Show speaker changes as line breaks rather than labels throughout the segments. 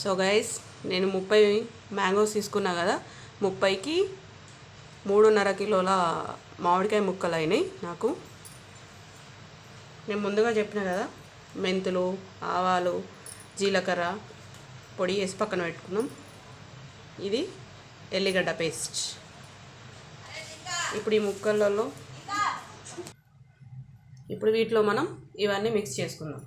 So guys నేను ముప్పై mangoes తీసుకున్నా కదా ముప్పైకి మూడున్నర కిలోల మామిడికాయ ముక్కలు అయినాయి నాకు. నేను ముందుగా చెప్పిన కదా మెంతులు ఆవాలు జీలకర్ర పొడి వేసి పక్కన పెట్టుకున్నాం ఇది ఎల్లిగడ్డ పేస్ట్. ఇప్పుడు ఈ ముక్కలలో ఇప్పుడు వీటిలో మనం ఇవన్నీ మిక్స్ చేసుకుందాం.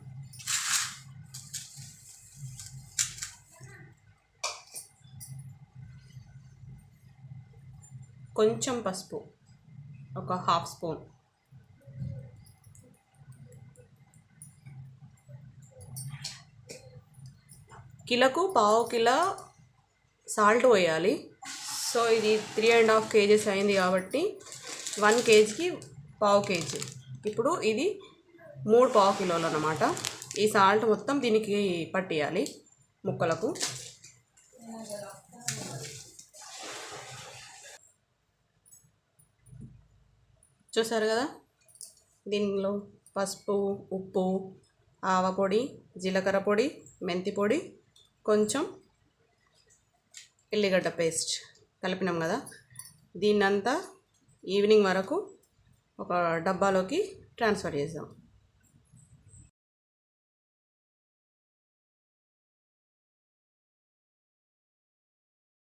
కొంచెం పసుపు ఒక హాఫ్ స్పూన్. కిలోకు పావు కిలో సాల్ట్ పోయాలి. సో ఇది త్రీ అండ్ హాఫ్ కేజీస్ అయింది కాబట్టి వన్ కేజీకి పావు కేజీ. ఇప్పుడు ఇది మూడు పావు కిలోలు అన్నమాట. ఈ సాల్ట్ మొత్తం దీనికి పట్టేయాలి ముక్కలకు. చూసారు కదా? దీనిలో పసుపు ఉప్పు ఆవపొడి జీలకర్ర పొడి మెంతి పొడి కొంచెం ఎల్లిగడ్డ పేస్ట్ కలిపినాం కదా? దీన్నంతా ఈవినింగ్ వరకు ఒక డబ్బాలోకి ట్రాన్స్ఫర్ చేద్దాం.